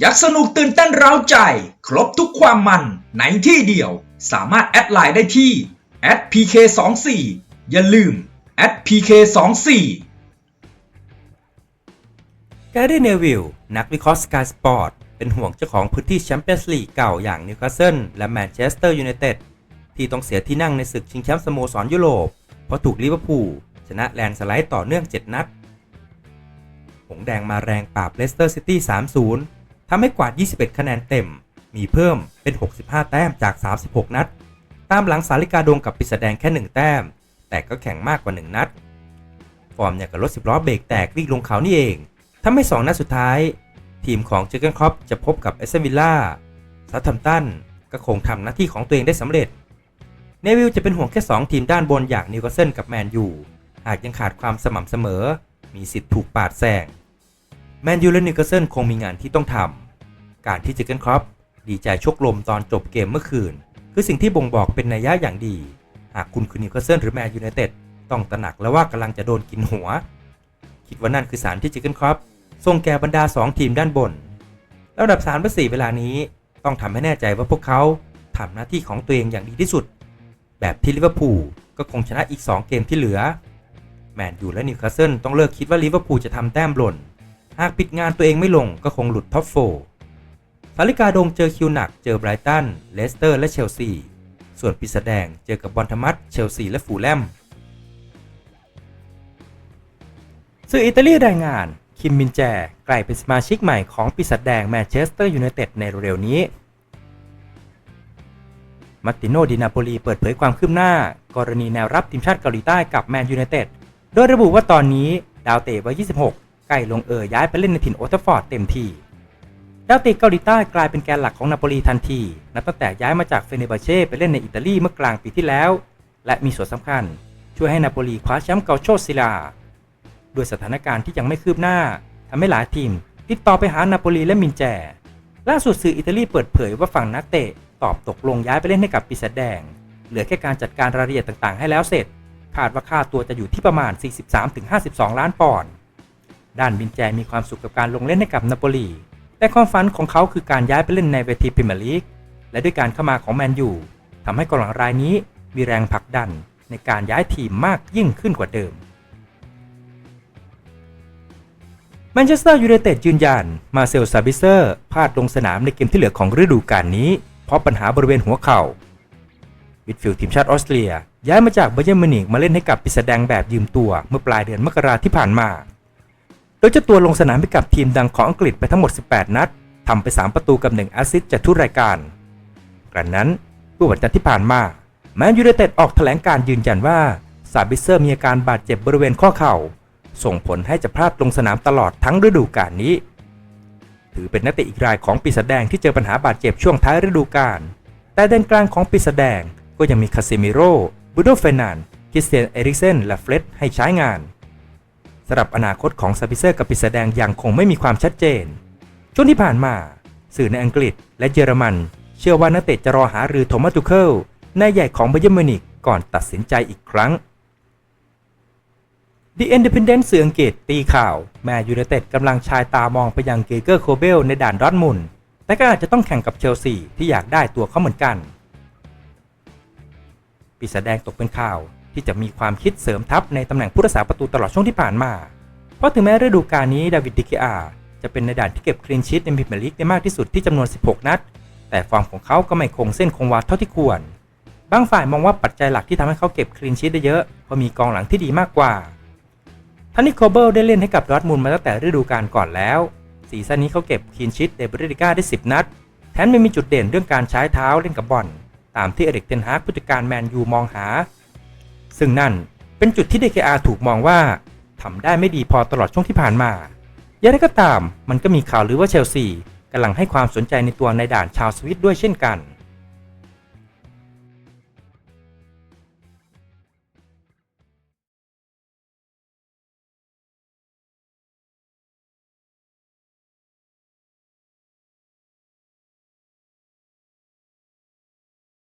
อยากสนุกตื่นเต้นเร้าใจ ครบทุกความมันในที่เดียว สามารถแอดไลน์ได้ที่ @pk24 อย่าลืม @pk24 แกรี่เนวิลนักวิเคราะห์สกายสปอร์ตเป็นห่วงเจ้าของพื้นที่แชมเปี้ยนส์ลีกเก่าอย่างนิวคาสเซิลและแมนเชสเตอร์ยูไนเต็ดที่ต้องเสียที่นั่งในศึกชิงแชมป์สโมสรยุโรป เพราะถูกลิเวอร์พูลชนะแลนสไลด์ต่อเนื่อง 7 นัด หงแดงมาแรงปราบเลสเตอร์ซิตี้ 3-0 ทำให้กวาด 21 คะแนนเต็ม มีเพิ่มเป็น 65 แต้มจาก 36 นัด ตามหลังสาลิกาดงกับปิดแสดงแค่ 1 แต้ม แต่ก็แข่งมากกว่า 1 นัด ฟอร์มอย่างกับรถสิบล้อเบรกแตกวิ่งลงเขานี่เองทำให้ 2 นัดสุดท้าย ทีมของเจอร์เกนครอปจะพบกับเอสเซนวิลล่าซัตทัมตันก็คงทำหน้าที่ของตัวเองได้สำเร็จ เนวิลจะเป็นห่วงแค่ 2 ทีมด้านบนอย่างนิวคาสเซิลกับแมนยูหากยังขาดความสม่ำเสมอ มีสิทธิ์ถูกปาดแซงแมนยูและนิวคาสเซิลคงมีงานที่ต้องทำ การที่เจอเกนครอปดีใจชกลมตอนจบเกมเมื่อคืน คือสิ่งที่บ่งบอกเป็นนัยยะอย่างดี หากคุณคือนิวคาสเซิลหรือแมนยูไนเต็ดต้องตระหนักแล้วว่ากำลังจะโดนกินหัว คิดว่านั่นคือสารที่เจอเกนครอปส่งแก่บรรดา 2 ทีมด้านบนแล้วอันดับ3และ4เวลานี้ต้องทำให้แน่ใจว่าพวกเขาทำหน้าที่ของตัวเองอย่างดีที่สุด แบบที่ลิเวอร์พูลก็คงชนะอีก 2 เกมที่เหลือ แมนยูและนิวคาสเซิลต้องเลิกคิดว่าลิเวอร์พูลจะทำแต้มหล่น หากปิดงานตัวเองไม่ลงก็คงหลุดท็อปโฟ สาริกาดงเจอคิวหนัก เจอไบรตัน เลสเตอร์ และเชลซี ส่วนปิดแสดงเจอกับบอลธมัสเชลซี และฟูแลม สื่ออิตาลีรายงาน คิมมินแจกลายเป็นสมาชิกใหม่ของปีศาจแดงแมนเชสเตอร์ยูไนเต็ดในเร็วๆนี้ มาร์ติโนดินาโปลีเปิดเผยความคืบหน้า กรณีแนวรับทีมชาติเกาหลีใต้กับแมนยูไนเต็ด โดยระบุว่าตอนนี้ดาวเตะวัย26 ใกล้ลงเอยย้ายไปเล่นในถิ่นโอเทฟอร์ดเต็มที่ ดาวเตะเกาหลีใต้กลายเป็นแกนหลักของนาโปลีทันที นับตั้งแต่ย้ายมาจากเฟเนบาเช่ไปเล่นในอิตาลีเมื่อกลางปีที่แล้ว และมีส่วนสำคัญ ช่วยให้นาโปลีคว้าแชมป์เกาโชซิลาด้วยสถานการณ์ที่ยังไม่คืบหน้าทำให้หลายทีม ติดต่อไปหานาโปลีและมินแจ ล่าสุดสื่ออิตาลีเปิดเผยว่าฝั่งนักเตะตอบตกลงย้ายไปเล่นให้กับปีศาจแดง เหลือแค่การจัดการรายละเอียดต่างๆ ให้แล้วเสร็จ คาดว่าค่าตัวจะอยู่ที่ประมาณ 43-52 ล้านปอนด์ ด้านมินแจมีความสุขกับการลงเล่นให้กับนาโปลี แต่ความฝันของเขาคือการย้ายไปเล่นในเวทีพรีเมียร์ลีก และด้วยการเข้ามาของแมนยูทำให้กองหลังรายนี้มีแรงผลักดันในการย้ายทีมมากยิ่งขึ้นกว่าเดิมแมนเชสเตอร์ยูไนเต็ดยืนยันมาเซลซาบิเซอร์พลาดลงสนามในเกมที่เหลือของฤดูกาลนี้ เพราะปัญหาบริเวณหัวเข่ามิดฟิลด์ทีมชาติออสเตรียย้ายมาจากเบเยอร์มินิกมาเล่นให้กับปิดแสดงแบบยืมตัวเมื่อปลายเดือนมกราที่ผ่านมา โดยเจ้าตัวลงสนามให้กับทีมดังของอังกฤษไปทั้งหมด 18 นัดทำไป 3 ประตูกับ 1 แอสซิสต์จากทุกรายการกระนั้นเมื่อวันจันทร์ที่ผ่านมา แมนยูไนเต็ดออกแถลงการยืนยันว่าซาบิเซอร์มีอาการบาดเจ็บบริเวณข้อเข่า ส่งผลให้จะพลาดลงสนามตลอดทั้งฤดูกาลนี้ ถือเป็นนักเตะอีกรายของปีศาจแดงที่เจอปัญหาบาดเจ็บช่วงท้ายฤดูกาลแต่แดนกลางของปีศาจแดงก็ยังมีคาเซมิโร่บูโดเฟนันคิสเตียนเอริกเซนและเฟรดให้ใช้งาน สำหรับอนาคตของซาบิเซอร์กับปีศาจแดงยังคงไม่มีความชัดเจน ช่วงที่ผ่านมา สื่อในอังกฤษและเยอรมัน เชื่อว่านักเตะจะรอหารือโทมัสตูเคิลนายใหญ่ของเบเยอร์มิวนิกก่อนตัดสินใจอีกครั้ง The Independent สื่ออังกฤษตีข่าว แมนยูไนเต็ดกำลังชายตามองไปยังเกเกอร์โคเบลในด่านดอร์ทมุนแต่ก็อาจจะต้องแข่งกับเชลซีที่อยากได้ตัวเขาเหมือนกันปีศาจแดงตกเป็นข่าว ที่จะมีความคิดเสริมทัพในตำแหน่งผู้รักษาประตูตลอดช่วงที่ผ่านมา เพราะถึงแม้ฤดูกาลนี้ดาวิดดิกิอาจะเป็นในด่านที่เก็บคลีนชีตในพรีเมียร์ลีกได้มากที่สุดที่จำนวน 16 นัด แต่ฟอร์มของเขาก็ไม่คงเส้นคงวาเท่าที่ควร บางฝ่ายมองว่าปัจจัยหลักที่ทำให้เขาเก็บคลีนชีตได้เยอะเพราะมีกองหลังที่ดีมากกว่าทานิโคเบิลได้เล่นให้กับดอทมุนด์มาตั้งแต่ฤดูกาลก่อนแล้วซีซั่นนี้เขาเก็บคลีนชิตในบริลิก้าได้ 10 นัด แถมยังมีจุดเด่นเรื่องการใช้เท้าเล่นกับบอลตามที่เอริกเทนฮากผู้จัดการแมนยูมองหา ซึ่งนั่นเป็นจุดที่ DKR ถูกมองว่าทำได้ไม่ดีพอตลอดช่วงที่ผ่านมาอย่างไรก็ตามมันก็มีข่าวลือว่าเชลซีกำลังให้ความสนใจในตัวในด่านชาวสวิตด้วยเช่นกัน